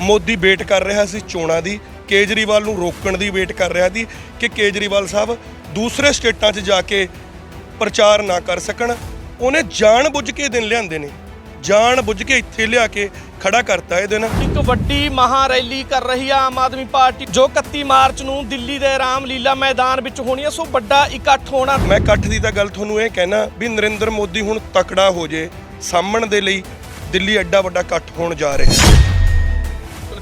Modi wait ਕਰ ਰਿਹਾ ਸੀ ਚੋਣਾਂ ਦੀ ਕੇਜਰੀਵਾਲ ਨੂੰ ਰੋਕਣ ਦੀ ਵੇਟ ਕਰ ਰਿਹਾ ਸੀ ਕਿ ਕੇਜਰੀਵਾਲ ਸਾਹਿਬ ਦੂਸਰੇ ਸਟੇਟਾਂ 'ਚ ਜਾ ਕੇ ਪ੍ਰਚਾਰ ਨਾ ਕਰ ਸਕਣ। ਉਹਨੇ ਜਾਣ ਬੁੱਝ ਕੇ ਦਿਨ ਲਿਆਂਦੇ ਨੇ। ਜਾਣ ਬੁੱਝ ਕੇ ਇੱਥੇ ਲਿਆ ਕੇ ਖੜਾ ਕਰਤਾ ਇਹ ਦਿਨ। ਇੱਕ ਵੱਡੀ ਮਹਾ ਰੈਲੀ ਕਰ ਰਹੀ ਆ ਆਮ ਆਦਮੀ ਪਾਰਟੀ ਜੋ 31 ਮਾਰਚ ਨੂੰ ਦਿੱਲੀ ਦੇ ਰਾਮ ਲੀਲਾ ਮੈਦਾਨ ਵਿੱਚ ਹੋਣੀ ਹੈ ਸੋ ਵੱਡਾ ਇਕੱਠ ਹੋਣਾ। ਮੈਂ ਇਕੱਠ ਦੀ ਤਾਂ ਗੱਲ ਤੁਹਾਨੂੰ ਇਹ ਕਹਿਣਾ ਵੀ ਨਰਿੰਦਰ ਮੋਦੀ ਹੁਣ ਤਕੜਾ ਹੋ ਜੇ ਸਾਹਮਣ ਦੇ ਲਈ ਦਿੱਲੀ ਐਡਾ ਵੱਡਾ ਇਕੱਠ ਹੋਣ ਜਾ ਰਿਹਾ।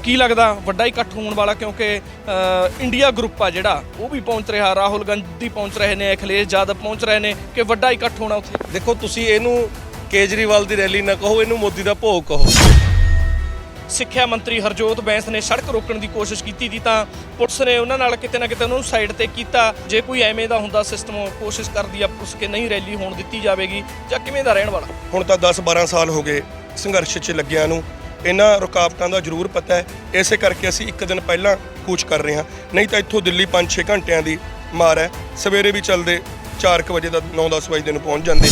ਕੀ ਲੱਗਦਾ ਵੱਡਾ ਇਕੱਠ ਹੋਣ ਵਾਲਾ ਕਿਉਂਕਿ ਇੰਡੀਆ ਗਰੁੱਪ ਆ ਜਿਹੜਾ ਉਹ ਵੀ ਪਹੁੰਚ ਰਿਹਾ ਰਾਹੁਲ ਗਾਂਧੀ ਪਹੁੰਚ ਰਹੇ ਨੇ ਅਖਿਲੇਸ਼ ਯਾਦਵ ਪਹੁੰਚ ਰਹੇ ਨੇ ਕਿ ਵੱਡਾ ਇਕੱਠ ਹੋਣਾ ਉੱਥੇ? ਦੇਖੋ ਤੁਸੀਂ ਇਹਨੂੰ ਕੇਜਰੀਵਾਲ ਦੀ ਰੈਲੀ ਨਾ ਕਹੋ ਇਹਨੂੰ ਮੋਦੀ ਦਾ ਭੋਗ ਕਹੋ। ਸਿੱਖਿਆ ਮੰਤਰੀ ਹਰਜੋਤ ਬੈਂਸ ਨੇ ਸੜਕ ਰੋਕਣ ਦੀ ਕੋਸ਼ਿਸ਼ ਕੀਤੀ ਸੀ ਤਾਂ ਪੁਲਿਸ ਨੇ ਉਹਨਾਂ ਨਾਲ ਕਿਤੇ ਨਾ ਕਿਤੇ ਉਹਨੂੰ ਸਾਈਡ ਤੇ ਕੀਤਾ। ਜੇ ਕੋਈ ਐਵੇਂ ਦਾ ਹੁੰਦਾ ਸਿਸਟਮ ਕੋਸ਼ਿਸ਼ ਕਰਦੀ ਆ ਪੁਲਿਸ ਕਿ ਨਹੀਂ ਰੈਲੀ ਹੋਣ ਦਿੱਤੀ ਜਾਵੇਗੀ ਜਾਂ ਕਿਵੇਂ ਦਾ ਰਹਿਣ ਵਾਲਾ? ਹੁਣ ਤਾਂ 10-12 ਸਾਲ ਹੋ ਗਏ ਸੰਘਰਸ਼ 'ਚ ਲੱਗਿਆਂ ਨੂੰ। ਇਹਨਾਂ ਰੁਕਾਵਟਾਂ ਦਾ ਜ਼ਰੂਰ ਪਤਾ ਹੈ। ਇਸੇ ਕਰਕੇ ਅਸੀਂ ਇੱਕ ਦਿਨ ਪਹਿਲਾਂ ਕੂਚ ਕਰ ਰਹੇ ਹਾਂ। ਨਹੀਂ ਤਾਂ ਇੱਥੋਂ ਦਿੱਲੀ 5-6 ਘੰਟਿਆਂ ਦੀ ਮਾਰ ਹੈ। ਸਵੇਰੇ ਵੀ ਚੱਲਦੇ 4:00 ਵਜੇ ਦਾ 9-10 ਵਜੇ ਨੂੰ ਪਹੁੰਚ ਜਾਂਦੇ।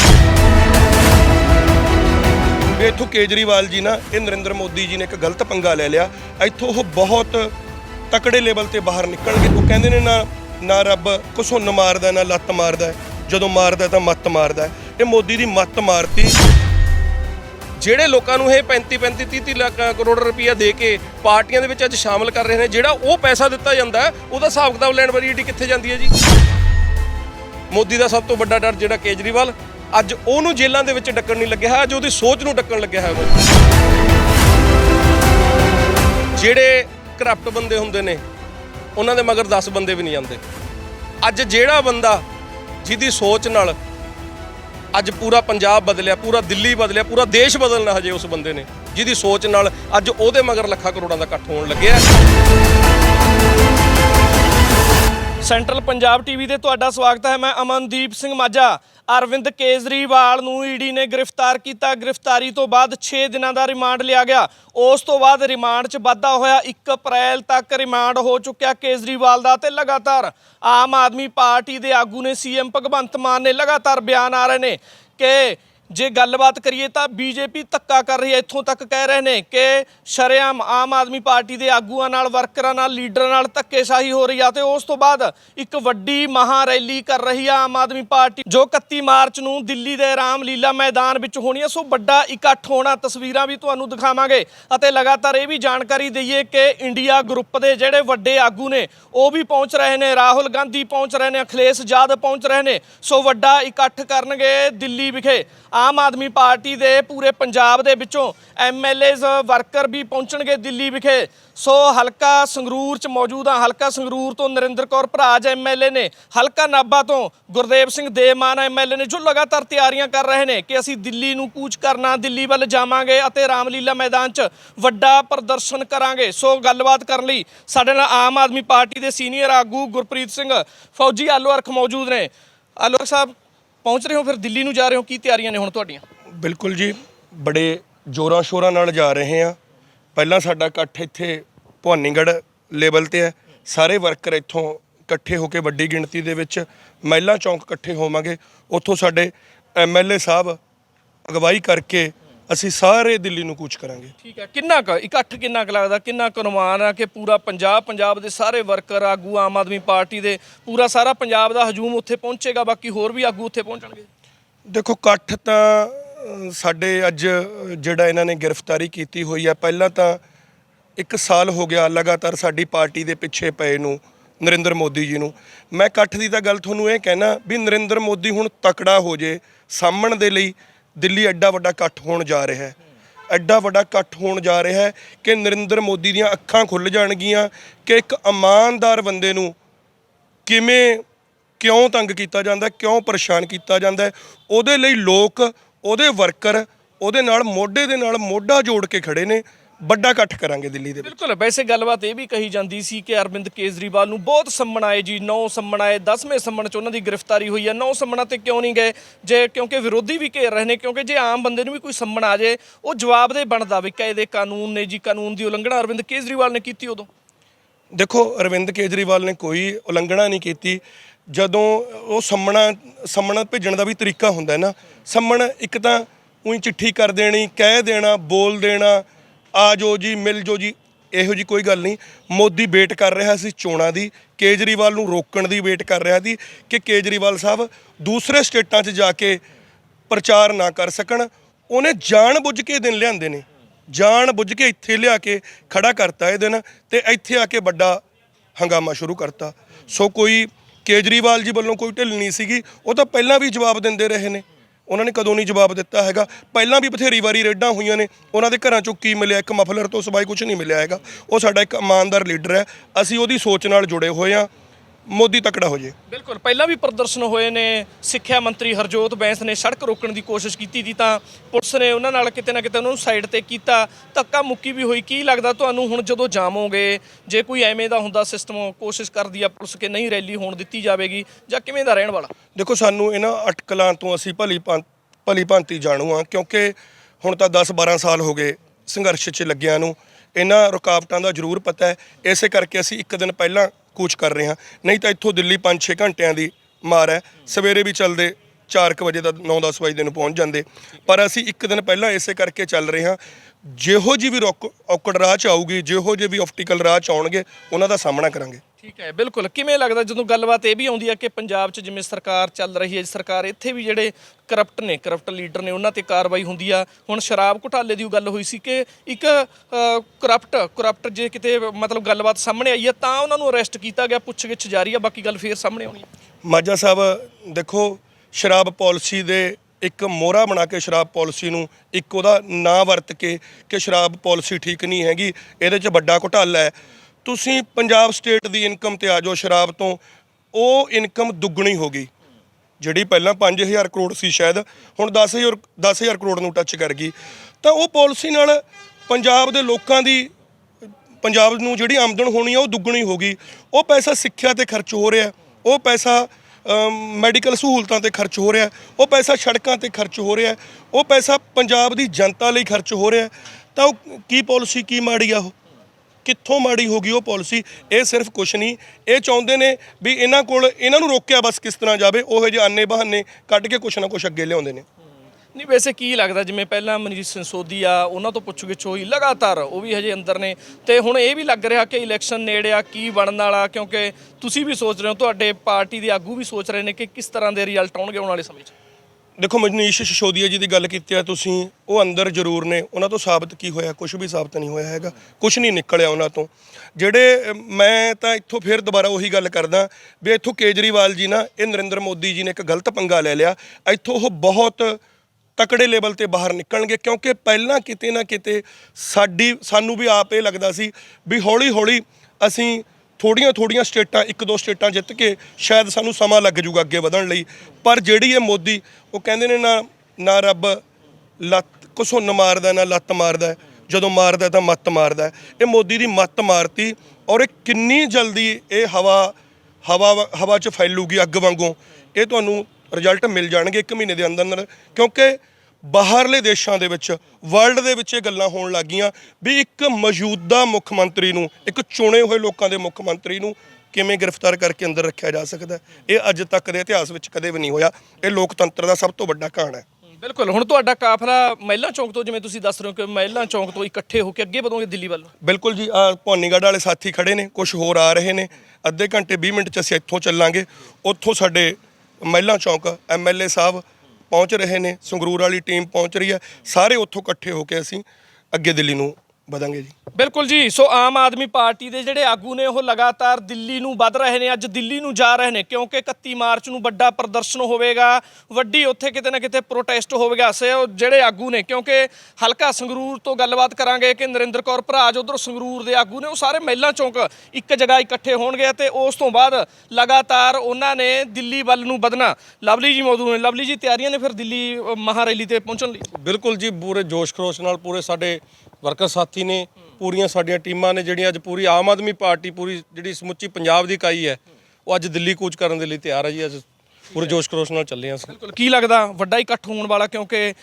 ਵੀ ਇੱਥੋਂ ਕੇਜਰੀਵਾਲ ਜੀ ਨਾ, ਇਹ ਨਰਿੰਦਰ ਮੋਦੀ ਜੀ ਨੇ ਇੱਕ ਗਲਤ ਪੰਗਾ ਲੈ ਲਿਆ। ਇੱਥੋਂ ਉਹ ਬਹੁਤ ਤਕੜੇ ਲੈਵਲ ਤੇ ਬਾਹਰ ਨਿਕਲਣਗੇ। ਉਹ ਕਹਿੰਦੇ ਨੇ ਨਾ ਨਾ ਰੱਬ ਕੁਸੁੰਨ ਮਾਰਦਾ, ਨਾ ਲੱਤ ਮਾਰਦਾ। ਜਦੋਂ ਮਾਰਦਾ ਤਾਂ ਮੱਤ ਮਾਰਦਾ। ਇਹ ਮੋਦੀ ਦੀ ਮੱਤ ਮਾਰਤੀ। ਜਿਹੜੇ ਲੋਕਾਂ ਨੂੰ ਇਹ 35 35 30 30 ਲੱਖ ਕਰੋੜ ਰੁਪਈਆ ਦੇ ਕੇ ਪਾਰਟੀਆਂ ਦੇ ਵਿੱਚ ਅੱਜ ਸ਼ਾਮਲ ਕਰ ਰਹੇ ਨੇ, ਜਿਹੜਾ ਉਹ ਪੈਸਾ ਦਿੱਤਾ ਜਾਂਦਾ ਉਹਦਾ ਹਿਸਾਬ ਕਿਤਾਬ ਲੈਣ ਵਾਲੀ ਈਡੀ ਕਿੱਥੇ ਜਾਂਦੀ ਹੈ ਜੀ? ਮੋਦੀ ਦਾ ਸਭ ਤੋਂ ਵੱਡਾ ਡਰ ਜਿਹੜਾ ਕੇਜਰੀਵਾਲ, ਅੱਜ ਉਹਨੂੰ ਜੇਲ੍ਹਾਂ ਦੇ ਵਿੱਚ ਡੱਕਣ ਨਹੀਂ ਲੱਗਿਆ ਹੈ ਅੱਜ ਉਹਦੀ ਸੋਚ ਨੂੰ ਡੱਕਣ ਲੱਗਿਆ ਹੈ ਉਹ ਜਿਹੜੇ ਕਰਪਟ ਬੰਦੇ ਹੁੰਦੇ ਨੇ, ਉਹਨਾਂ ਦੇ ਮਗਰ 10 ਬੰਦੇ ਵੀ ਨਹੀਂ ਜਾਂਦੇ ਅੱਜ ਜਿਹੜਾ ਬੰਦਾ ਜਿਹਦੀ ਸੋਚ ਨਾਲ ਅੱਜ ਪੂਰਾ ਪੰਜਾਬ ਬਦਲਿਆ, ਪੂਰਾ ਦਿੱਲੀ ਬਦਲਿਆ, ਪੂਰਾ ਦੇਸ਼ ਬਦਲਣਾ ਹਜੇ ਉਸ ਬੰਦੇ ਨੇ, ਜਿਹਦੀ ਸੋਚ ਨਾਲ ਅੱਜ ਉਹਦੇ ਮਗਰ ਲੱਖਾਂ ਕਰੋੜਾਂ ਦਾ ਇਕੱਠ ਹੋਣ ਲੱਗਿਆ ਸੈਂਟਰਲ ਪੰਜਾਬ ਟੀਵੀ ਤੇ ਤੁਹਾਡਾ ਸਵਾਗਤ ਹੈ, ਮੈਂ ਅਮਨਦੀਪ ਸਿੰਘ ਮਾਝਾ। ਅਰਵਿੰਦ ਕੇਜਰੀਵਾਲ ਨੂੰ ਈਡੀ ਨੇ ਗ੍ਰਿਫਤਾਰ ਕੀਤਾ। ਗ੍ਰਿਫਤਾਰੀ ਤੋਂ ਬਾਅਦ 6 ਦਿਨਾਂ ਦਾ ਰਿਮਾਂਡ ਲਿਆ ਗਿਆ। ਉਸ ਤੋਂ ਬਾਅਦ ਰਿਮਾਂਡ 'ਚ ਵਾਧਾ ਹੋਇਆ। 1 ਅਪ੍ਰੈਲ ਤੱਕ ਰਿਮਾਂਡ ਹੋ ਚੁੱਕਿਆ ਕੇਜਰੀਵਾਲ ਦਾ ਤੇ ਲਗਾਤਾਰ ਆਮ ਆਦਮੀ ਪਾਰਟੀ ਦੇ ਆਗੂ ਨੇ ਸੀਐਮ ਭਗਵੰਤ ਮਾਨ ਨੇ ਲਗਾਤਾਰ ਬਿਆਨ ਆ ਰਹੇ ਨੇ ਕਿ ਜੇ ਗੱਲਬਾਤ ਕਰੀਏ ਤਾਂ ਬੀਜੇਪੀ ਧੱਕਾ ਕਰ ਰਹੀ ਹੈ, ਇੱਥੋਂ ਤੱਕ ਕਹਿ ਰਹੇ ਨੇ ਕਿ ਸ਼ਰੇਆਮ ਆਮ ਆਦਮੀ ਪਾਰਟੀ ਦੇ ਆਗੂਆਂ ਨਾਲ, ਵਰਕਰਾਂ ਨਾਲ, ਲੀਡਰਾਂ ਨਾਲ ਧੱਕੇਸ਼ਾਹੀ ਹੋ ਰਹੀ ਆ ਤੇ ਉਸ ਤੋਂ ਬਾਅਦ ਇੱਕ ਵੱਡੀ ਮਹਾ ਰੈਲੀ ਕਰ ਰਹੀ ਆ ਆਮ ਆਦਮੀ ਪਾਰਟੀ, ਜੋ 31 ਮਾਰਚ ਨੂੰ ਦਿੱਲੀ ਦੇ ਰਾਮ ਲੀਲਾ ਮੈਦਾਨ ਵਿੱਚ ਹੋਣੀ ਆ। ਸੋ ਵੱਡਾ ਇਕੱਠ ਹੋਣਾ, ਤਸਵੀਰਾਂ ਵੀ ਤੁਹਾਨੂੰ ਦਿਖਾਵਾਂਗੇ ਅਤੇ ਲਗਾਤਾਰ ਇਹ ਵੀ ਜਾਣਕਾਰੀ ਦਈਏ ਕਿ ਇੰਡੀਆ ਗਰੁੱਪ ਦੇ ਜਿਹੜੇ ਵੱਡੇ ਆਗੂ ਨੇ, ਉਹ ਵੀ ਪਹੁੰਚ ਰਹੇ ਨੇ, ਰਾਹੁਲ ਗਾਂਧੀ ਪਹੁੰਚ ਰਹੇ ਨੇ, ਅਖਿਲੇਸ਼ ਯਾਦਵ ਪਹੁੰਚ ਰਹੇ ਨੇ। ਸੋ ਵੱਡਾ ਇਕੱਠ ਕਰਨਗੇ ਦਿੱਲੀ ਵਿਖੇ। ਆਮ ਆਦਮੀ ਪਾਰਟੀ ਦੇ ਪੂਰੇ ਪੰਜਾਬ ਦੇ ਵਿੱਚੋਂ ਐਮਐਲਏਜ਼ ਵਰਕਰ ਵੀ ਪਹੁੰਚਣਗੇ ਦਿੱਲੀ ਵਿਖੇ। ਸੋ ਹਲਕਾ ਸੰਗਰੂਰ ਚ ਮੌਜੂਦ ਆ ਹਲਕਾ ਸੰਗਰੂਰ ਤੋਂ ਨਰਿੰਦਰ ਕੌਰ ਭਰਾਜ ਐਮਐਲਏ ਨੇ। ਹਲਕਾ ਨਾਭਾ ਤੋਂ ਗੁਰਦੇਵ ਸਿੰਘ ਦੇਮਾਨ ਐਮਐਲਏ ਨੇ ਜੋ ਲਗਾਤਾਰ ਤਿਆਰੀਆਂ ਕਰ ਰਹੇ ਨੇ ਕਿ ਅਸੀਂ ਦਿੱਲੀ ਨੂੰ ਕੂਚ ਕਰਨਾ, ਦਿੱਲੀ ਵੱਲ ਜਾਵਾਂਗੇ ਅਤੇ ਰਾਮਲੀਲਾ ਮੈਦਾਨ 'ਚ ਵੱਡਾ ਪ੍ਰਦਰਸ਼ਨ ਕਰਾਂਗੇ। ਸੋ ਗੱਲਬਾਤ ਕਰਨ ਲਈ ਸਾਡੇ ਨਾਲ ਆਮ ਆਦਮੀ ਪਾਰਟੀ ਦੇ ਸੀਨੀਅਰ ਆਗੂ ਗੁਰਪ੍ਰੀਤ ਸਿੰਘ ਫੌਜੀ ਆਲੂ ਮੌਜੂਦ ਨੇ। ਆਲੂ ਸਾਹਿਬ ਪਹੁੰਚ ਰਹੇ ਹੋ, ਫਿਰ ਦਿੱਲੀ ਨੂੰ ਜਾ ਰਹੇ ਹੋ, ਕੀ ਤਿਆਰੀਆਂ ਨੇ ਹੁਣ ਤੁਹਾਡੀਆਂ? ਬਿਲਕੁਲ ਜੀ, ਬੜੇ ਜੋਰਾਂ ਸ਼ੋਰਾਂ ਨਾਲ ਜਾ ਰਹੇ ਹਾਂ। ਪਹਿਲਾਂ ਸਾਡਾ ਇਕੱਠ ਇੱਥੇ ਭਵਾਨੀਗੜ੍ਹ ਲੈਵਲ ਤੇ ਹੈ। ਸਾਰੇ ਵਰਕਰ ਇੱਥੋਂ ਇਕੱਠੇ ਹੋ ਕੇ ਵੱਡੀ ਗਿਣਤੀ ਦੇ ਵਿੱਚ ਮਹਿਲਾ ਚੌਂਕ ਇਕੱਠੇ ਹੋਵਾਂਗੇ। ਉੱਥੋਂ ਸਾਡੇ ਐਮਐਲਏ ਸਾਹਿਬ ਅਗਵਾਈ ਕਰਕੇ ਅਸੀਂ ਸਾਰੇ ਦਿੱਲੀ ਨੂੰ ਕੂਚ ਕਰਾਂਗੇ। ਠੀਕ ਹੈ ਕਿੰਨਾ ਕੁ ਇਕੱਠ ਕਿੰਨਾ ਕੁ ਲੱਗਦਾ? ਕਿੰਨਾ ਕੁ ਅਨੁਮਾਨ ਆ ਕਿ ਪੂਰਾ ਪੰਜਾਬ ਪੰਜਾਬ ਦੇ ਸਾਰੇ ਵਰਕਰ ਆਗੂ ਆਮ ਆਦਮੀ ਪਾਰਟੀ ਦੇ ਪੂਰਾ ਸਾਰਾ ਪੰਜਾਬ ਦਾ ਹਜੂਮ ਉੱਥੇ ਪਹੁੰਚੇਗਾ ਬਾਕੀ ਹੋਰ ਵੀ ਆਗੂ ਉੱਥੇ ਪਹੁੰਚਣਗੇ? ਦੇਖੋ ਇਕੱਠ ਤਾਂ ਸਾਡੇ ਅੱਜ ਜਿਹੜਾ ਇਹਨਾਂ ਨੇ ਗ੍ਰਿਫਤਾਰੀ ਕੀਤੀ ਹੋਈ ਹੈ ਪਹਿਲਾਂ ਤਾਂ ਇੱਕ ਸਾਲ ਹੋ ਗਿਆ ਲਗਾਤਾਰ ਸਾਡੀ ਪਾਰਟੀ ਦੇ ਪਿੱਛੇ ਪਏ ਨੂੰ ਨਰਿੰਦਰ ਮੋਦੀ ਜੀ ਨੂੰ। ਮੈਂ ਇਕੱਠ ਦੀ ਤਾਂ ਗੱਲ ਤੁਹਾਨੂੰ ਇਹ ਕਹਿਣਾ ਵੀ ਨਰਿੰਦਰ ਮੋਦੀ ਹੁਣ ਤਕੜਾ ਹੋ ਜੇ ਸਾਹਮਣ ਦੇ ਲਈ ਦਿੱਲੀ ਐਡਾ ਵੱਡਾ ਇਕੱਠ ਹੋਣ ਜਾ ਰਿਹਾ ਹੈ। ਐਡਾ ਵੱਡਾ ਇਕੱਠ ਹੋਣ ਜਾ ਰਿਹਾ ਹੈ ਕਿ ਨਰਿੰਦਰ ਮੋਦੀ ਦੀਆਂ ਅੱਖਾਂ ਖੁੱਲ ਜਾਣਗੀਆਂ ਕਿ ਇੱਕ ਇਮਾਨਦਾਰ ਬੰਦੇ ਨੂੰ ਕਿਵੇਂ, ਕਿਉਂ ਤੰਗ ਕੀਤਾ ਜਾਂਦਾ ਕਿਉਂ ਪਰੇਸ਼ਾਨ ਕੀਤਾ ਜਾਂਦਾ ਉਹਦੇ ਲਈ ਲੋਕ, ਉਹਦੇ ਵਰਕਰ, ਉਹਦੇ ਨਾਲ ਮੋਢੇ ਦੇ ਨਾਲ ਮੋਢਾ ਜੋੜ ਕੇ ਖੜੇ ਨੇ। ਵੱਡਾ ਇਕੱਠ ਕਰਾਂਗੇ ਦਿੱਲੀ ਦੇ ਵਿੱਚ। ਬਿਲਕੁਲ ਵੈਸੇ ਗੱਲਬਾਤ ਇਹ ਵੀ ਕਹੀ ਜਾਂਦੀ ਸੀ ਕਿ ਅਰਵਿੰਦ ਕੇਜਰੀਵਾਲ ਨੂੰ ਬਹੁਤ ਸੰਮਣ ਆਏ ਜੀ 9 ਸੰਮਣ ਆਏ 10ਵੇਂ ਸੰਮਣ 'ਚ ਉਹਨਾਂ ਦੀ ਗ੍ਰਿਫਤਾਰੀ ਹੋਈ ਹੈ। 9 ਸੰਮਣਾਂ ਤੇ ਕਿਉਂ ਨਹੀਂ ਗਏ? ਜੇ ਕਿਉਂਕਿ ਵਿਰੋਧੀ ਵੀ ਘੇਰ ਰਹੇ ਨੇ ਕਿਉਂਕਿ ਜੇ ਆਮ ਬੰਦੇ ਨੂੰ ਵੀ ਕੋਈ ਸੰਮਣ ਆ ਜੇ ਉਹ ਜਵਾਬ ਦੇ ਬਣਦਾ ਵੀ ਕਾਇਦੇ ਕਾਨੂੰਨ ਨੇ ਜੀ ਕਾਨੂੰਨ ਦੀ ਉਲੰਘਣਾ ਅਰਵਿੰਦ ਕੇਜਰੀਵਾਲ ਨੇ ਕੀਤੀ ਉਦੋਂ? ਦੇਖੋ ਅਰਵਿੰਦ ਕੇਜਰੀਵਾਲ ਨੇ ਕੋਈ ਉਲੰਘਣਾ ਨਹੀਂ ਕੀਤੀ। ਜਦੋਂ ਉਹ ਸੰਮਣਾ ਸੰਮਣਾ ਭੇਜਣ ਦਾ ਵੀ ਤਰੀਕਾ ਹੁੰਦਾ ਹੈ ਨਾ ਸੰਮਣ ਇੱਕ ਤਾਂ ਉਹੀ ਚਿੱਠੀ ਕਰ ਦੇਣੀ ਕਹਿ ਦੇਣਾ ਬੋਲ ਦੇਣਾ ਆ ਜੋ ਜੀ ਮਿਲ ਜਾਓ ਜੀ। ਇਹੋ ਜੀ ਕੋਈ ਗੱਲ ਨਹੀਂ। ਮੋਦੀ ਵੇਟ ਕਰ ਰਿਹਾ ਸੀ ਚੋਣਾਂ ਦੀ। ਕੇਜਰੀਵਾਲ ਨੂੰ ਰੋਕਣ ਦੀ ਵੇਟ ਕਰ ਰਿਹਾ ਸੀ ਕਿ ਕੇਜਰੀਵਾਲ ਸਾਹਿਬ ਦੂਸਰੇ ਸਟੇਟਾਂ 'ਚ ਜਾ ਕੇ ਪ੍ਰਚਾਰ ਨਾ ਕਰ ਸਕਣ। ਉਹਨੇ ਜਾਣ ਬੁੱਝ ਕੇ ਇਹ ਦਿਨ ਲਿਆਂਦੇ ਨੇ। ਜਾਣ ਬੁੱਝ ਕੇ ਇੱਥੇ ਲਿਆ ਕੇ ਖੜਾ ਕਰਤਾ ਇਹ ਦਿਨ ਤੇ ਇੱਥੇ ਆ ਕੇ ਵੱਡਾ ਹੰਗਾਮਾ ਸ਼ੁਰੂ ਕਰਤਾ। ਸੋ ਕੋਈ ਕੇਜਰੀਵਾਲ ਜੀ ਵੱਲੋਂ ਕੋਈ ਢਿੱਲ ਨਹੀਂ ਸੀਗੀ। ਉਹ ਤਾਂ ਪਹਿਲਾਂ ਵੀ ਜਵਾਬ ਦਿੰਦੇ ਰਹੇ ਨੇ। ਉਹਨਾਂ ਨੇ ਕਦੋਂ ਨਹੀਂ ਜਵਾਬ ਦਿੱਤਾ ਹੈਗਾ। ਪਹਿਲਾਂ ਵੀ ਬਥੇਰੀ ਵਾਰੀ ਰੇਡਾਂ ਹੋਈਆਂ ਨੇ। ਉਹਨਾਂ ਦੇ ਘਰਾਂ ਚੋਂ ਕੀ ਮਿਲਿਆ? ਇੱਕ ਮਫਲਰ ਤੋਂ ਸਿਵਾਏ ਕੁਝ ਨਹੀਂ ਮਿਲਿਆ ਹੈਗਾ। ਉਹ ਸਾਡਾ ਇੱਕ ਇਮਾਨਦਾਰ ਲੀਡਰ ਹੈ। ਅਸੀਂ ਉਹਦੀ ਸੋਚ ਨਾਲ ਜੁੜੇ ਹੋਏ ਹਾਂ। ਮੋਦੀ ਤਕੜਾ ਹੋ ਜੇ। ਬਿਲਕੁਲ ਪਹਿਲਾਂ ਵੀ ਪ੍ਰਦਰਸ਼ਨ ਹੋਏ ਨੇ ਸਿੱਖਿਆ ਮੰਤਰੀ ਹਰਜੋਤ ਬੈਂਸ ਨੇ ਸੜਕ ਰੋਕਣ ਦੀ ਕੋਸ਼ਿਸ਼ ਕੀਤੀ ਸੀ ਤਾਂ ਪੁਲਿਸ ਨੇ ਉਹਨਾਂ ਨਾਲ ਕਿਤੇ ਨਾ ਕਿਤੇ ਉਹਨਾਂ ਨੂੰ ਸਾਈਡ ਤੇ ਕੀਤਾ। ਧੱਕਾ ਮੁੱਕੀ ਵੀ ਹੋਈ ਕੀ ਲੱਗਦਾ ਤੁਹਾਨੂੰ ਹੁਣ ਜਦੋਂ ਜਾਮੋਗੇ ਜੇ ਕੋਈ ਐਵੇਂ ਦਾ ਹੁੰਦਾ ਸਿਸਟਮ ਕੋਸ਼ਿਸ਼ ਕਰਦੀ ਆ ਪੁਲਿਸ ਕਿ ਨਹੀਂ ਰੈਲੀ ਹੋਣ ਦਿੱਤੀ ਜਾਵੇਗੀ ਜਾਂ ਕਿਵੇਂ ਦਾ ਰਹਿਣ ਵਾਲਾ? ਦੇਖੋ ਸਾਨੂੰ ਇਹਨਾਂ ਅਟਕਲਾਂ ਤੋਂ ਅਸੀਂ ਭਲੀ ਭਲੀ ਭਾਂਤੀ ਜਾਣੂ ਆ ਕਿਉਂਕਿ ਹੁਣ ਤਾਂ 10 12 ਸਾਲ ਹੋ ਗਏ ਸੰਘਰਸ਼ 'ਚ ਲੱਗਿਆਂ ਨੂੰ। ਇਹਨਾਂ ਰੁਕਾਵਟਾਂ ਦਾ ਜ਼ਰੂਰ ਪਤਾ ਹੈ। ਇਸੇ ਕਰਕੇ ਅਸੀਂ ਇੱਕ ਦਿਨ ਪਹਿਲਾਂ ਕੂਚ ਕਰ ਰਹੇ ਹਾਂ। ਨਹੀਂ ਤਾਂ ਇੱਥੋਂ ਦਿੱਲੀ 5-6 ਘੰਟਿਆਂ ਦੀ ਮਾਰ ਹੈ। ਸਵੇਰੇ ਵੀ ਚੱਲਦੇ 4 ਵਜੇ ਦਾ 9-10 ਵਜੇ ਨੂੰ ਪਹੁੰਚ ਜਾਂਦੇ। ਪਰ ਅਸੀਂ ਇੱਕ ਦਿਨ ਪਹਿਲਾਂ ਇਸੇ ਕਰਕੇ ਚੱਲ ਰਹੇ ਹਾਂ। ਜਿਹੋ ਜੀ ਵੀ ਰੌਕ- ਔਕੜ ਰਾਹ 'ਚ ਆਊਗੀ, ਜਿਹੋ ਜਿਹੇ ਵੀ ਆਫਟੀਕਲ ਰਾਹ 'ਚ ਆਉਣਗੇ, ਉਹਨਾਂ ਦਾ ਸਾਹਮਣਾ ਕਰਾਂਗੇ। ਠੀਕ ਹੈ, ਬਿਲਕੁਲ। ਕਿਵੇਂ ਲੱਗਦਾ ਜਦੋਂ ਗੱਲਬਾਤ ਇਹ ਵੀ ਆਉਂਦੀ ਹੈ ਕਿ ਪੰਜਾਬ 'ਚ ਜਿਵੇਂ ਸਰਕਾਰ ਚੱਲ ਰਹੀ ਹੈ, ਸਰਕਾਰ ਇੱਥੇ ਵੀ ਜਿਹੜੇ ਕਰਪਟ ਨੇ, ਕਰਪਟ ਲੀਡਰ ਨੇ, ਉਹਨਾਂ ਤੇ ਕਾਰਵਾਈ ਹੁੰਦੀ ਆ। ਹੁਣ ਸ਼ਰਾਬ ਘੁਟਾਲੇ ਦੀ ਉਹ ਗੱਲ ਹੋਈ ਸੀ ਕਿ ਇੱਕ ਕਰਪਟ ਕਰਪਟ ਜੇ ਕਿਤੇ ਮਤਲਬ ਗੱਲਬਾਤ ਸਾਹਮਣੇ ਆਈ ਹੈ ਤਾਂ ਉਹਨਾਂ ਨੂੰ ਅਰੈਸਟ ਕੀਤਾ ਗਿਆ, ਪੁੱਛਗਿੱਛ ਜਾਰੀ ਆ, ਬਾਕੀ ਗੱਲ ਫੇਰ ਸਾਹਮਣੇ ਆਉਣੀ ਹੈ ਮਾਝਾ ਸਾਹਿਬ, ਦੇਖੋ, ਸ਼ਰਾਬ ਪਾਲਿਸੀ ਦੇ ਇੱਕ ਮੋਹਰਾ ਬਣਾ ਕੇ ਸ਼ਰਾਬ ਪਾਲਿਸੀ ਨੂੰ ਇੱਕ ਉਹਦਾ ਨਾਂ ਵਰਤ ਕੇ ਕਿ ਸ਼ਰਾਬ ਪਾਲਿਸੀ ਠੀਕ ਨਹੀਂ ਹੈਗੀ, ਇਹਦੇ 'ਚ ਵੱਡਾ ਘੁਟਾਲਾ ਹੈ। ਤੁਸੀਂ ਪੰਜਾਬ ਸਟੇਟ ਦੀ ਇਨਕਮ ਤੇ ਆ ਜਾਓ ਸ਼ਰਾਬ ਤੋਂ, ਉਹ ਇਨਕਮ ਦੁੱਗਣੀ ਹੋ ਗਈ, ਜਿਹੜੀ ਪਹਿਲਾਂ 5000 ਕਰੋੜ ਸੀ ਸ਼ਾਇਦ, ਹੁਣ 10000 10000 ਕਰੋੜ ਨੂੰ ਟੱਚ ਕਰ ਗਈ। ਤਾਂ ਉਹ ਪਾਲਿਸੀ ਨਾਲ ਪੰਜਾਬ ਦੇ ਲੋਕਾਂ ਦੀ, ਪੰਜਾਬ ਨੂੰ ਜਿਹੜੀ ਆਮਦਨ ਹੋਣੀ ਆ, ਉਹ ਦੁੱਗਣੀ ਹੋ ਗਈ। ਉਹ ਪੈਸਾ ਸਿੱਖਿਆ ਤੇ ਖਰਚ ਹੋ ਰਿਹਾ, ਉਹ ਪੈਸਾ ਮੈਡੀਕਲ ਸਹੂਲਤਾਂ ਤੇ ਖਰਚ ਹੋ ਰਿਹਾ, ਉਹ ਪੈਸਾ ਸੜਕਾਂ ਤੇ ਖਰਚ ਹੋ ਰਿਹਾ, ਉਹ ਪੈਸਾ ਪੰਜਾਬ ਦੀ ਜਨਤਾ ਲਈ ਖਰਚ ਹੋ ਰਿਹਾ। ਤਾਂ ਉਹ ਕੀ ਪਾਲਿਸੀ ਕੀ ਮਾੜੀ ਆ ਉਹ? ਕਿੱਥੋਂ ਮਾੜੀ ਹੋ ਗਈ ਉਹ ਪਾਲਿਸੀ? ਇਹ ਸਿਰਫ ਕੁਛ ਨਹੀਂ। ਇਹ ਚਾਹੁੰਦੇ ਨੇ ਵੀ ਇਹਨਾਂ ਕੋਲ ਇਹਨਾਂ ਨੂੰ ਰੋਕਿਆ ਬਸ ਕਿਸ ਤਰ੍ਹਾਂ ਜਾਵੇ, ਉਹੋ ਜਿਹੇ ਆਨੇ ਬਹਾਨੇ ਕੱਢ ਕੇ ਕੁਛ ਨਾ ਕੁਛ ਅੱਗੇ ਲਿਆਉਂਦੇ ਨੇ। ਨਹੀਂ, ਵੈਸੇ ਕੀ ਲੱਗਦਾ, ਜਿਵੇਂ ਪਹਿਲਾਂ ਮਨਜੀਤ ਸਿੰਘ ਸੋਦੀ ਆ, ਉਹਨਾਂ ਤੋਂ ਪੁੱਛਗਿੱਛ ਹੋਈ ਲਗਾਤਾਰ, ਉਹ ਵੀ ਹਜੇ ਅੰਦਰ ਨੇ। ਤੇ ਹੁਣ ਇਹ ਵੀ ਲੱਗ ਰਿਹਾ ਕਿ ਇਲੈਕਸ਼ਨ ਨੇੜੇ ਆ, ਕੀ ਬਣਨ ਵਾਲਾ, ਕਿਉਂਕਿ ਤੁਸੀਂ ਵੀ ਸੋਚ ਰਹੇ ਹੋ, ਤੁਹਾਡੇ ਪਾਰਟੀ ਦੇ ਆਗੂ ਵੀ ਸੋਚ ਰਹੇ ਨੇ ਕਿ ਕਿਸ ਤਰ੍ਹਾਂ ਦੇ ਰਿਜ਼ਲਟ ਆਉਣਗੇ ਆਉਣ ਵਾਲੇ ਸਮੇਂ 'ਚ। ਦੇਖੋ ਮਜਨੀਸ਼ ਸਸ਼ੋਦੀਆ ਜੀ ਦੀ ਗੱਲ ਕੀਤੀ ਆ, ਤੁਸੀਂ ਉਹ ਅੰਦਰ ਜ਼ਰੂਰ ਨੇ, ਉਹਨਾਂ ਤੋਂ ਸਾਬਤ ਕੀ ਹੋਇਆ? ਕੁਝ ਵੀ ਸਾਬਤ ਨਹੀਂ ਹੋਇਆ ਹੈਗਾ ਕੁਝ ਨਹੀਂ ਨਿਕਲਿਆ ਉਹਨਾਂ ਤੋਂ। ਜਿਹੜੇ, ਮੈਂ ਤਾਂ ਇੱਥੋਂ ਫਿਰ ਦੁਬਾਰਾ ਉਹੀ ਗੱਲ ਕਰਦਾ ਵੀ ਇੱਥੋਂ ਕੇਜਰੀਵਾਲ ਜੀ ਨਾ, ਇਹ ਨਰਿੰਦਰ ਮੋਦੀ ਜੀ ਨੇ ਇੱਕ ਗਲਤ ਪੰਗਾ ਲੈ ਲਿਆ। ਇੱਥੋਂ ਉਹ ਬਹੁਤ ਤਕੜੇ ਲੈਵਲ ਤੇ ਬਾਹਰ ਨਿਕਲਣਗੇ, ਕਿਉਂਕਿ ਪਹਿਲਾਂ ਕਿਤੇ ਨਾ ਕਿਤੇ ਸਾਡੀ, ਸਾਨੂੰ ਵੀ ਆਪ ਇਹ ਲੱਗਦਾ ਸੀ ਵੀ ਹੌਲੀ ਹੌਲੀ ਅਸੀਂ ਥੋੜੀਆਂ ਥੋੜੀਆਂ ਸਟੇਟਾਂ, ਇੱਕ ਦੋ ਸਟੇਟਾਂ ਜਿੱਤ ਕੇ ਸ਼ਾਇਦ ਸਾਨੂੰ ਸਮਾਂ ਲੱਗ ਜਾਊਗਾ ਅੱਗੇ ਵਧਣ ਲਈ। ਪਰ ਜਿਹੜੀ ਇਹ ਮੋਦੀ, ਉਹ ਕਹਿੰਦੇ ਨੇ ਨਾ ਨਾ ਰੱਬ ਲੱਤ ਘਸੁੰਨ ਮਾਰਦਾ ਨਾ ਲੱਤ ਮਾਰਦਾ। ਜਦੋਂ ਮਾਰਦਾ ਤਾਂ ਮੱਤ ਮਾਰਦਾ। ਇਹ ਮੋਦੀ ਦੀ ਮੱਤ ਮਾਰਤੀ ਔਰ ਇਹ ਕਿੰਨੀ ਜਲਦੀ ਇਹ ਹਵਾ ਹਵਾ ਹਵਾ 'ਚ ਫੈਲੂਗੀ ਅੱਗ ਵਾਂਗੂ। ਇਹ ਤੁਹਾਨੂੰ ਰਿਜ਼ਲਟ ਮਿਲ ਜਾਣਗੇ 1 ਮਹੀਨੇ ਦੇ ਅੰਦਰ ਅੰਦਰ। ਕਿਉਂਕਿ ਬਾਹਰਲੇ ਦੇਸ਼ਾਂ ਦੇ ਵਿੱਚ ਵਰਲਡ ਦੇ ਵਿੱਚ ਇਹ ਗੱਲਾਂ ਹੋਣ ਲੱਗੀਆਂ ਵੀ ਇੱਕ ਮੌਜੂਦਾ ਮੁੱਖ ਮੰਤਰੀ ਨੂੰ ਇੱਕ ਚੁਣੇ ਹੋਏ ਲੋਕਾਂ ਦੇ ਮੁੱਖ ਮੰਤਰੀ ਨੂੰ ਕਿਵੇਂ ਗ੍ਰਿਫਤਾਰ ਕਰਕੇ ਅੰਦਰ ਰੱਖਿਆ ਜਾ ਸਕਦਾ। ਇਹ ਅੱਜ ਤੱਕ ਦੇ ਇਤਿਹਾਸ ਵਿੱਚ ਕਦੇ ਵੀ ਨਹੀਂ ਹੋਇਆ। ਇਹ ਲੋਕਤੰਤਰ ਦਾ ਸਭ ਤੋਂ ਵੱਡਾ ਕਹਾਣ ਹੈ। ਬਿਲਕੁਲ ਹੁਣ ਤੁਹਾਡਾ ਕਾਫਲਾ ਮਹਿਲਾ ਚੌਂਕ ਤੋਂ ਜਿਵੇਂ ਤੁਸੀਂ ਦੱਸ ਰਹੇ ਹੋ ਕਿ ਮਹਿਲਾ ਚੌਂਕ ਤੋਂ ਇਕੱਠੇ ਹੋ ਕੇ ਅੱਗੇ ਵਧੋਗੇ ਦਿੱਲੀ ਵੱਲ? ਬਿਲਕੁਲ ਜੀ ਆ ਭਵਾਨੀਗੜ੍ਹ ਵਾਲੇ ਸਾਥੀ ਖੜੇ ਨੇ ਕੁਝ ਹੋਰ ਆ ਰਹੇ ਨੇ। ਅੱਧੇ ਘੰਟੇ 20 ਮਿੰਟ ਚ ਅਸੀਂ ਇੱਥੋਂ ਚੱਲਾਂਗੇ। ਉੱਥੋਂ ਸਾਡੇ ਮਹਿਲਾ ਚੌਂਕ ਐਮਐਲਏ ਸਾਹਿਬ ਪਹੁੰਚ ਰਹੇ ਨੇ, ਸੰਗਰੂਰ ਵਾਲੀ ਟੀਮ ਪਹੁੰਚ ਰਹੀ ਹੈ। ਸਾਰੇ ਉੱਥੋਂ ਇਕੱਠੇ ਹੋ ਕੇ ਅਸੀਂ ਅੱਗੇ ਦਿੱਲੀ ਨੂੰ ਵਧਾਂਗੇ ਜੀ। ਬਿਲਕੁਲ ਜੀ ਸੋ ਆਮ ਆਦਮੀ ਪਾਰਟੀ ਦੇ ਜਿਹੜੇ ਆਗੂ ਨੇ ਉਹ ਲਗਾਤਾਰ ਦਿੱਲੀ ਨੂੰ ਵੱਧ ਰਹੇ ਨੇ ਅੱਜ ਦਿੱਲੀ ਨੂੰ ਜਾ ਰਹੇ ਨੇ ਕਿਉਂਕਿ 31 ਮਾਰਚ ਨੂੰ ਵੱਡਾ ਪ੍ਰਦਰਸ਼ਨ ਹੋਵੇਗਾ ਵੱਡੀ ਉੱਥੇ ਕਿਤੇ ਨਾ ਕਿਤੇ ਪ੍ਰੋਟੈਸਟ ਹੋਵੇਗਾ ਸੇ ਉਹ ਜਿਹੜੇ ਆਗੂ ਨੇ ਕਿਉਂਕਿ ਹਲਕਾ ਸੰਗਰੂਰ ਤੋਂ ਗੱਲਬਾਤ ਕਰਾਂਗੇ ਕਿ ਨਰਿੰਦਰ ਕੌਰ ਭਰਾਜ ਉਧਰ ਸੰਗਰੂਰ ਦੇ ਆਗੂ ਨੇ ਉਹ ਸਾਰੇ ਮਹਿਲਾ ਚੌਂਕ ਇੱਕ ਜਗ੍ਹਾ ਇਕੱਠੇ ਹੋਣਗੇ ਤੇ ਉਸ ਤੋਂ ਬਾਅਦ ਲਗਾਤਾਰ ਉਹਨਾਂ ਨੇ ਦਿੱਲੀ ਵੱਲ ਨੂੰ ਵਧਣਾ। ਲਵਲੀ ਜੀ ਮੌਜੂਦ ਨੇ। ਲਵਲੀ ਜੀ ਤਿਆਰੀਆਂ ਨੇ ਫਿਰ ਦਿੱਲੀ ਮਹਾਰੈਲੀ ਤੇ ਪਹੁੰਚਣ ਲਈ? ਬਿਲਕੁਲ ਜੀ ਪੂਰੇ ਜੋਸ਼ ਖਰੋਸ਼ ਨਾਲ ਪੂਰੇ ਸਾਡੇ ਵਰਕਰ ਸਾਥੀ ਨੇ ਪੂਰੀਆਂ ਸਾਡੀਆਂ ਟੀਮਾਂ ਨੇ ਜਿਹੜੀਆਂ ਅੱਜ ਪੂਰੀ ਆਮ ਆਦਮੀ ਪਾਰਟੀ ਪੂਰੀ ਜਿਹੜੀ ਸਮੁੱਚੀ ਪੰਜਾਬ ਦੀ ਇਕਾਈ ਹੈ ਉਹ ਅੱਜ ਦਿੱਲੀ ਕੂਚ ਕਰਨ ਦੇ ਲਈ ਤਿਆਰ ਹੈ ਜੀ। ਅੱਜ ਪੂਰੇ ਜੋਸ਼ ਖਰੋਸ਼ ਨਾਲ ਚੱਲੇ ਹਾਂ ਬਿਲਕੁਲ ਕੀ ਲੱਗਦਾ ਵੱਡਾ ਇਕੱਠ ਹੋਣ ਵਾਲਾ ਕਿਉਂਕਿ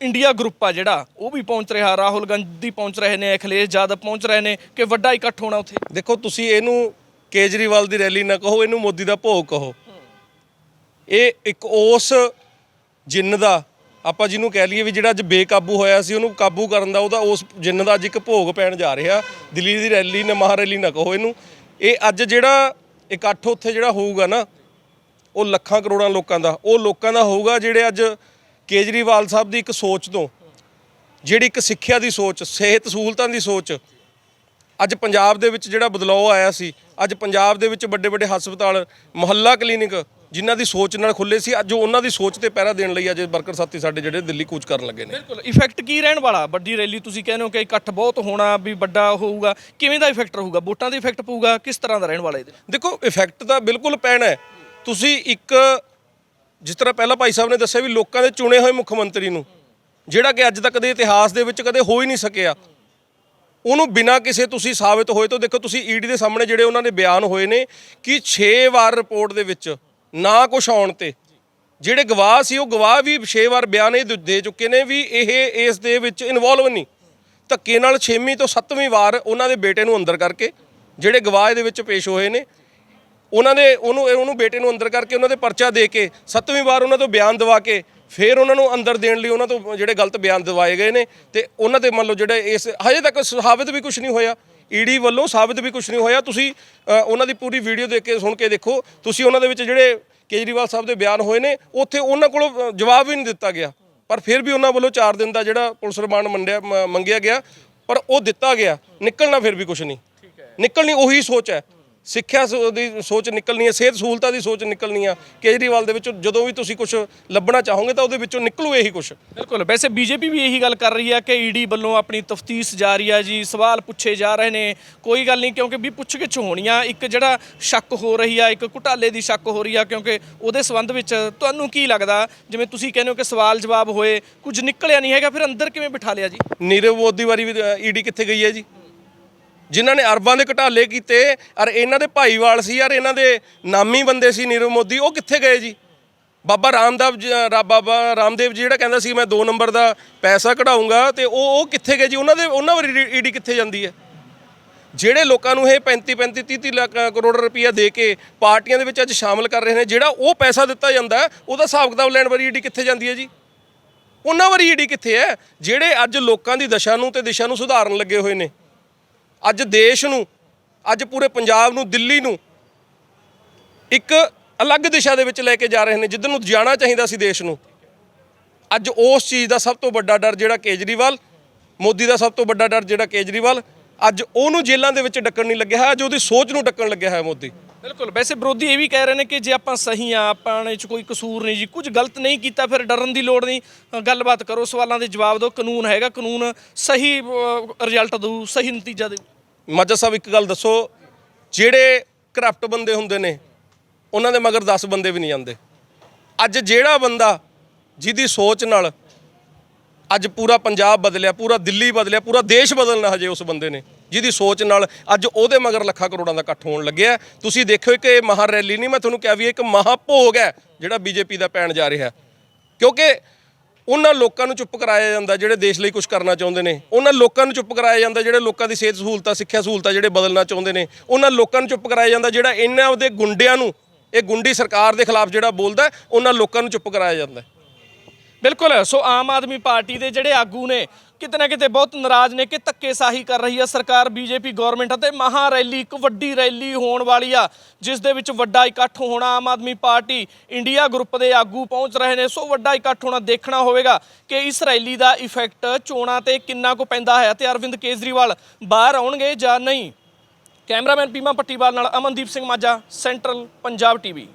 ਇੰਡੀਆ ਗਰੁੱਪ ਆ ਜਿਹੜਾ ਉਹ ਵੀ ਪਹੁੰਚ ਰਿਹਾ ਰਾਹੁਲ ਗਾਂਧੀ ਪਹੁੰਚ ਰਹੇ ਨੇ ਅਖਿਲੇਸ਼ ਯਾਦਵ ਪਹੁੰਚ ਰਹੇ ਨੇ ਕਿ ਵੱਡਾ ਇਕੱਠ ਹੋਣਾ ਉੱਥੇ? ਦੇਖੋ ਤੁਸੀਂ ਇਹਨੂੰ ਕੇਜਰੀਵਾਲ ਦੀ ਰੈਲੀ ਨਾ ਕਹੋ ਇਹਨੂੰ ਮੋਦੀ ਦਾ ਭੋਗ ਕਹੋ। ਇਹ ਇੱਕ ਉਸ ਜਿੰਨ ਦਾ ਆਪਾਂ ਜਿਹਨੂੰ ਕਹਿ ਲਈਏ ਵੀ ਜਿਹੜਾ ਅੱਜ ਬੇਕਾਬੂ ਹੋਇਆ ਸੀ, ਉਹਨੂੰ ਕਾਬੂ ਕਰਨ ਦਾ ਉਹਦਾ ਉਸ ਜਿੰਨ ਦਾ ਅੱਜ ਇੱਕ ਭੋਗ ਪੈਣ ਜਾ ਰਿਹਾ। ਦਿੱਲੀ ਦੀ ਰੈਲੀ ਨਾ, ਮਹਾ ਰੈਲੀ ਨਾ ਕਹੋ ਇਹਨੂੰ। ਇਹ ਅੱਜ ਜਿਹੜਾ ਇਕੱਠ ਉੱਥੇ ਜਿਹੜਾ ਹੋਊਗਾ ਨਾ, ਉਹ ਲੱਖਾਂ ਕਰੋੜਾਂ ਲੋਕਾਂ ਦਾ, ਉਹ ਲੋਕਾਂ ਦਾ ਹੋਊਗਾ ਜਿਹੜੇ ਅੱਜ ਕੇਜਰੀਵਾਲ ਸਾਹਿਬ ਦੀ ਇੱਕ ਸੋਚ ਤੋਂ, ਜਿਹੜੀ ਇੱਕ ਸਿੱਖਿਆ ਦੀ ਸੋਚ, ਸਿਹਤ ਸਹੂਲਤਾਂ ਦੀ ਸੋਚ, ਅੱਜ ਪੰਜਾਬ ਦੇ ਵਿੱਚ ਜਿਹੜਾ ਬਦਲਾਅ ਆਇਆ ਸੀ, ਅੱਜ ਪੰਜਾਬ ਦੇ ਵਿੱਚ ਵੱਡੇ ਵੱਡੇ ਹਸਪਤਾਲ, ਮੁਹੱਲਾ ਕਲੀਨਿਕ ਜਿਨ੍ਹਾਂ ਦੀ ਸੋਚ ਨਾਲ ਖੁੱਲੇ ਸੀ ਅੱਜ ਉਹਨਾਂ ਦੀ ਸੋਚ ਤੇ ਪਹਿਰਾ ਦੇਣ ਲਈ ਅੱਜ ਵਰਕਰ ਸਾਥੀ ਸਾਡੇ ਜਿਹੜੇ ਦਿੱਲੀ ਕੂਚ ਕਰਨ ਲੱਗੇ ਨੇ। ਬਿਲਕੁਲ ਇਫੈਕਟ ਕੀ ਰਹਿਣ ਵਾਲਾ? ਵੱਡੀ ਰੈਲੀ ਤੁਸੀਂ ਕਹਿੰਦੇ ਹੋ ਕਿ ਇਕੱਠ ਬਹੁਤ ਹੋਣਾ ਵੀ ਵੱਡਾ ਹੋਊਗਾ। ਕਿਵੇਂ ਦਾ ਇਫੈਕਟ ਰਹੂਗਾ? ਵੋਟਾਂ ਦਾ ਇਫੈਕਟ ਪਊਗਾ? ਕਿਸ ਤਰ੍ਹਾਂ ਦਾ ਰਹਿਣ ਵਾਲਾ ਇਹਦੇ? ਦੇਖੋ ਇਫੈਕਟ ਤਾਂ ਬਿਲਕੁਲ ਪੈਣਾ ਹੈ। ਤੁਸੀਂ ਇੱਕ ਜਿਸ ਤਰ੍ਹਾਂ ਪਹਿਲਾਂ ਭਾਈ ਸਾਹਿਬ ਨੇ ਦੱਸਿਆ ਵੀ ਲੋਕਾਂ ਦੇ ਚੁਣੇ ਹੋਏ ਮੁੱਖ ਮੰਤਰੀ ਨੂੰ ਜਿਹੜਾ ਕਿ ਅੱਜ ਤੱਕ ਦੇ ਇਤਿਹਾਸ ਦੇ ਵਿੱਚ ਕਦੇ ਹੋ ਹੀ ਨਹੀਂ ਸਕਿਆ। ਉਹਨੂੰ ਬਿਨਾਂ ਕਿਸੇ ਤੁਸੀਂ ਸਾਬਿਤ ਹੋਏ ਤੋਂ ਦੇਖੋ ਤੁਸੀਂ ਈਡੀ ਦੇ ਸਾਹਮਣੇ ਜਿਹੜੇ ਉਹਨਾਂ ਦੇ ਬਿਆਨ ਹੋਏ ਨੇ ਕਿ 6 ਵਾਰ ਰਿਪੋਰਟ ਦੇ ਵਿੱਚ ਨਾ ਕੁਝ ਆਉਣ ਤੇ। ਜਿਹੜੇ ਗਵਾਹ ਸੀ, ਉਹ ਗਵਾਹ ਵੀ 6 ਵਾਰ ਬਿਆਨ ਇਹ ਦੇ- ਦੇ ਚੁੱਕੇ ਨੇ ਵੀ ਇਹ ਇਸ ਦੇ ਵਿੱਚ ਇਨਵੋਲਵ ਨਹੀਂ। ਧੱਕੇ ਨਾਲ 6ਵੀਂ ਤੋਂ 7ਵੀਂ ਵਾਰ ਉਹਨਾਂ ਦੇ ਬੇਟੇ ਨੂੰ ਅੰਦਰ ਕਰਕੇ, ਜਿਹੜੇ ਗਵਾਹ ਦੇ ਵਿੱਚ ਪੇਸ਼ ਹੋਏ ਨੇ, ਉਹਨਾਂ ਦੇ ਉਹਨੂੰ ਉਹਨੂੰ ਬੇਟੇ ਨੂੰ ਅੰਦਰ ਕਰਕੇ ਉਹਨਾਂ ਦੇ ਪਰਚਾ ਦੇ ਕੇ, ਸੱਤਵੀਂ ਵਾਰ ਉਹਨਾਂ ਤੋਂ ਬਿਆਨ ਦਵਾ ਕੇ, ਫਿਰ ਉਹਨਾਂ ਨੂੰ ਅੰਦਰ ਦੇਣ ਲਈ ਉਹਨਾਂ ਤੋਂ ਜਿਹੜੇ ਗਲਤ ਬਿਆਨ ਦਵਾਏ ਗਏ ਨੇ ਤੇ ਉਹਨਾਂ ਦੇ ਮੰਨ ਲਓ ਜਿਹੜੇ ਇਸ, ਹਜੇ ਤੱਕ ਸਾਬਿਤ ਵੀ ਕੁਝ ਨਹੀਂ ਹੋਇਆ। ਈਡੀ ਵੱਲੋਂ ਸਾਬਿਤ ਵੀ ਕੁਝ ਨਹੀਂ ਹੋਇਆ। ਤੁਸੀਂ ਉਹਨਾਂ ਦੀ ਪੂਰੀ ਵੀਡੀਓ ਦੇਖ ਕੇ ਸੁਣ ਕੇ ਦੇਖੋ। ਤੁਸੀਂ ਉਹਨਾਂ ਦੇ ਵਿੱਚ ਜਿਹੜੇ ਕੇਜਰੀਵਾਲ ਸਾਹਿਬ ਦੇ ਬਿਆਨ ਹੋਏ ਨੇ ਉੱਥੇ ਉਹਨਾਂ ਕੋਲੋਂ ਜਵਾਬ ਵੀ ਨਹੀਂ ਦਿੱਤਾ ਗਿਆ। ਪਰ ਫਿਰ ਵੀ ਉਹਨਾਂ ਵੱਲੋਂ 4 ਦਿਨ ਦਾ ਜਿਹੜਾ ਪੁਲਿਸ ਰਿਮਾਂਡ ਮੰਡਿਆ ਮੰਗਿਆ ਗਿਆ ਪਰ ਉਹ ਦਿੱਤਾ ਗਿਆ। ਨਿਕਲਣਾ ਫਿਰ ਵੀ ਕੁਝ ਨਹੀਂ। ਨਿਕਲਣੀ ਉਹੀ ਸੋਚ ਹੈ। ਸਿੱਖਿਆ ਸੋ- ਦੀ ਸੋਚ ਨਿਕਲਣੀ ਹੈ ਸਿਹਤ ਸਹੂਲਤਾਂ ਦੀ ਸੋਚ ਨਿਕਲਣੀ ਆ ਕੇਜਰੀਵਾਲ ਦੇ ਵਿੱਚੋਂ ਜਦੋਂ ਵੀ ਤੁਸੀਂ ਕੁਝ ਲੱਭਣਾ ਚਾਹੋਗੇ ਤਾਂ ਉਹਦੇ ਵਿੱਚੋਂ ਨਿਕਲੂ ਇਹੀ ਕੁਝ ਬਿਲਕੁਲ ਵੈਸੇ ਬੀਜੇਪੀ ਵੀ ਇਹੀ ਗੱਲ ਕਰ ਰਹੀ ਹੈ ਕਿ ਈਡੀ ਵੱਲੋਂ ਆਪਣੀ ਤਫਤੀਸ਼ ਜਾਰੀ ਹੈ ਜੀ ਸਵਾਲ ਪੁੱਛੇ ਜਾ ਰਹੇ ਨੇ। ਕੋਈ ਗੱਲ ਨਹੀਂ ਕਿਉਂਕਿ ਵੀ ਪੁੱਛ ਗਿੱਛ ਹੋਣੀਆਂ ਇੱਕ ਜਿਹੜਾ ਸ਼ੱਕ ਹੋ ਰਹੀ ਆ ਇੱਕ ਘੁਟਾਲੇ ਦੀ ਸ਼ੱਕ ਹੋ ਰਹੀ ਆ ਕਿਉਂਕਿ ਉਹਦੇ ਸੰਬੰਧ ਵਿੱਚ ਤੁਹਾਨੂੰ ਕੀ ਲੱਗਦਾ? ਜਿਵੇਂ ਤੁਸੀਂ ਕਹਿੰਦੇ ਹੋ ਕਿ ਸਵਾਲ ਜਵਾਬ ਹੋਏ ਕੁਝ ਨਿਕਲਿਆ ਨਹੀਂ ਹੈਗਾ ਫਿਰ ਅੰਦਰ ਕਿਵੇਂ ਬਿਠਾ ਲਿਆ ਜੀ? ਨੀਰਵ ਮੋਦੀ ਵਾਰੀ ਵੀ ਈਡੀ ਕਿੱਥੇ ਗਈ ਹੈ ਜੀ? ਜਿਨ੍ਹਾਂ ਨੇ ਅਰਬਾਂ ਦੇ ਘਟਾਲੇ ਕੀਤੇ ਔਰ ਇਹਨਾਂ ਦੇ ਭਾਈਵਾਲ ਸੀ ਯਾਰ ਇਹਨਾਂ ਦੇ ਨਾਮੀ ਬੰਦੇ ਸੀ ਨੀਰਵ ਮੋਦੀ, ਉਹ ਕਿੱਥੇ ਗਏ ਜੀ? ਬਾਬਾ ਰਾਮਦੇਵ ਜੀ- ਬਾਬਾ ਰਾਮਦੇਵ ਜੀ ਜਿਹੜਾ ਕਹਿੰਦਾ ਸੀ, ਮੈਂ 2 ਨੰਬਰ ਦਾ ਪੈਸਾ ਕਢਾਊਂਗਾ ਤੇ ਉਹ ਉਹ ਕਿੱਥੇ ਗਏ ਜੀ? ਉਹਨਾਂ ਦੇ, ਉਹਨਾਂ ਵਾਰੀ ਈਡੀ ਕਿੱਥੇ ਜਾਂਦੀ ਹੈ? ਜਿਹੜੇ ਲੋਕਾਂ ਨੂੰ ਇਹ 35 35 30 30 ਲੱਖ ਕਰੋੜ ਰੁਪਈਆ ਦੇ ਕੇ ਪਾਰਟੀਆਂ ਦੇ ਵਿੱਚ ਅੱਜ ਸ਼ਾਮਲ ਕਰ ਰਹੇ ਨੇ, ਜਿਹੜਾ ਉਹ ਪੈਸਾ ਦਿੱਤਾ ਜਾਂਦਾ, ਉਹਦਾ ਹਿਸਾਬ ਕਿਤਾਬ ਲੈਣ ਵਾਰੀ ਈਡੀ ਕਿੱਥੇ ਜਾਂਦੀ ਹੈ ਜੀ? ਉਹਨਾਂ ਵਾਰੀ ਈਡੀ ਕਿੱਥੇ ਹੈ? ਜਿਹੜੇ ਅੱਜ ਲੋਕਾਂ ਦੀ ਦਸ਼ਾ ਨੂੰ ਤੇ ਦਿਸ਼ਾ ਨੂੰ ਸੁਧਾਰਨ ਲੱਗੇ ਹੋਏ ਨੇ। ਅੱਜ ਦੇਸ਼ ਨੂੰ, ਅੱਜ ਪੂਰੇ ਪੰਜਾਬ ਨੂੰ, ਦਿੱਲੀ ਨੂੰ ਇੱਕ ਅਲੱਗ ਦਿਸ਼ਾ ਦੇ ਵਿੱਚ ਲੈ ਕੇ ਜਾ ਰਹੇ ਨੇ, ਜਿੱਧਰ ਨੂੰ ਜਾਣਾ ਚਾਹੀਦਾ ਸੀ ਦੇਸ਼ ਨੂੰ। ਅੱਜ ਉਸ ਚੀਜ਼ ਦਾ ਸਭ ਤੋਂ ਵੱਡਾ ਡਰ ਜਿਹੜਾ ਕੇਜਰੀਵਾਲ, ਮੋਦੀ ਦਾ ਸਭ ਤੋਂ ਵੱਡਾ ਡਰ ਜਿਹੜਾ ਕੇਜਰੀਵਾਲ ਅੱਜ ਉਹਨੂੰ ਜੇਲ੍ਹਾਂ ਦੇ ਵਿੱਚ ਡੱਕਣ ਨਹੀਂ ਲੱਗਿਆ ਹੈ ਅੱਜ ਉਹਦੀ ਸੋਚ ਨੂੰ ਡੱਕਣ ਲੱਗਿਆ ਹੈ ਮੋਦੀ। ਬਿਲਕੁਲ ਵੈਸੇ ਵਿਰੋਧੀ ਇਹ ਵੀ ਕਹਿ ਰਹੇ ਨੇ ਕਿ ਜੇ ਆਪਾਂ ਸਹੀ ਆ ਆਪਾਂ ਨੇ ਚ ਕੋਈ ਕਸੂਰ ਨਹੀਂ ਜੀ ਕੁਝ ਗਲਤ ਨਹੀਂ ਕੀਤਾ ਫਿਰ ਡਰਨ ਦੀ ਲੋੜ ਨਹੀਂ। ਅ, ਗੱਲਬਾਤ ਕਰੋ ਸਵਾਲਾਂ ਦੇ ਜਵਾਬ ਦਿਓ ਕਾਨੂੰਨ ਹੈਗਾ ਕਾਨੂੰਨ ਸਹੀ ਰਿਜ਼ਲਟ ਦੇਊ ਸਹੀ ਨਤੀਜਾ ਦੇਊ। ਮਾਜਾ ਸਾਹਿਬ ਇੱਕ ਗੱਲ ਦੱਸੋ ਜਿਹੜੇ ਕਰਪਟ ਬੰਦੇ ਹੁੰਦੇ ਨੇ ਉਹਨਾਂ ਦੇ ਮਗਰ 10 ਬੰਦੇ ਵੀ ਨਹੀਂ ਜਾਂਦੇ ਅੱਜ ਜਿਹੜਾ ਬੰਦਾ ਜਿਹਦੀ ਸੋਚ ਨਾਲ ਅੱਜ ਪੂਰਾ ਪੰਜਾਬ ਬਦਲਿਆ, ਪੂਰਾ ਦਿੱਲੀ ਬਦਲਿਆ, ਪੂਰਾ ਦੇਸ਼ ਬਦਲਣਾ ਹਜੇ ਉਸ ਬੰਦੇ ਨੇ, ਜਿਹਦੀ ਸੋਚ ਨਾਲ ਅੱਜ ਉਹਦੇ ਮਗਰ ਲੱਖਾਂ ਕਰੋੜਾਂ ਦਾ ਇਕੱਠ ਹੋਣ ਲੱਗਿਆ ਤੁਸੀਂ ਦੇਖਿਓ ਕਿ ਇਹ ਮਹਾ ਰੈਲੀ ਨਹੀਂ, ਮੈਂ ਤੁਹਾਨੂੰ ਕਿਹਾ ਵੀ ਇੱਕ ਮਹਾਭੋਗ ਹੈ ਜਿਹੜਾ ਬੀਜੇਪੀ ਦਾ ਪੈਣ ਜਾ ਰਿਹਾ ਕਿਉਂਕਿ ਉਹਨਾਂ ਲੋਕਾਂ ਨੂੰ ਚੁੱਪ ਕਰਾਇਆ ਜਾਂਦਾ ਜਿਹੜੇ ਦੇਸ਼ ਲਈ ਕੁਝ ਕਰਨਾ ਚਾਹੁੰਦੇ ਨੇ। ਉਹਨਾਂ ਲੋਕਾਂ ਨੂੰ ਚੁੱਪ ਕਰਾਇਆ ਜਾਂਦਾ ਜਿਹੜੇ ਲੋਕਾਂ ਦੀ ਸਿਹਤ ਸਹੂਲਤਾਂ, ਸਿੱਖਿਆ ਸਹੂਲਤਾਂ ਜਿਹੜੇ ਬਦਲਣਾ ਚਾਹੁੰਦੇ ਨੇ। ਉਹਨਾਂ ਲੋਕਾਂ ਨੂੰ ਚੁੱਪ ਕਰਾਇਆ ਜਾਂਦਾ ਜਿਹੜਾ ਇਹਨਾਂ ਦੇ ਗੁੰਡਿਆਂ ਨੂੰ, ਇਹ ਗੁੰਡੀ ਸਰਕਾਰ ਦੇ ਖਿਲਾਫ ਜਿਹੜਾ ਬੋਲਦਾ ਉਹਨਾਂ ਲੋਕਾਂ ਨੂੰ ਚੁੱਪ ਕਰਾਇਆ ਜਾਂਦਾ ਬਿਲਕੁਲ, ਸੋ ਆਮ ਆਦਮੀ ਪਾਰਟੀ ਦੇ ਜਿਹੜੇ ਆਗੂ ਨੇ, ਕਿਤੇ ਨਾ ਕਿਤੇ ਬਹੁਤ ਨਾਰਾਜ਼ ਨੇ ਕਿ ਧੱਕੇਸ਼ਾਹੀ ਕਰ ਰਹੀ ਹੈ ਸਰਕਾਰ, ਬੀਜੇਪੀ ਗਵਰਨਮੈਂਟ ਅਤੇ ਮਹਾ ਰੈਲੀ, ਇੱਕ ਵੱਡੀ ਰੈਲੀ ਹੋਣ ਵਾਲੀ ਆ, ਜਿਸ ਦੇ ਵਿੱਚ ਵੱਡਾ ਇਕੱਠ ਹੋਣਾ Aam Aadmi party India group ਦੇ ਆਗੂ ਪਹੁੰਚ ਰਹੇ ਨੇ, ਸੋ ਵੱਡਾ ਇਕੱਠ ਹੋਣਾ ਦੇਖਣਾ ਹੋਵੇਗਾ ਕਿ ਇਸ ਰੈਲੀ ਦਾ ਇਫੈਕਟ ਚੋਣਾਂ ਤੇ ਕਿੰਨਾ ਕੁ ਪੈਂਦਾ ਹੈ ਤੇ ਅਰਵਿੰਦ ਕੇਜਰੀਵਾਲ ਬਾਹਰ ਆਉਣਗੇ ਜਾਂ ਨਹੀਂ? ਕੈਮਰਾਮੈਨ ਪੀਮਾ ਪੱਟੀਵਾਲ ਨਾਲ ਅਮਨਦੀਪ ਸਿੰਘ ਮਾਝਾ, ਸੈਂਟਰਲ ਪੰਜਾਬ ਟੀਵੀ।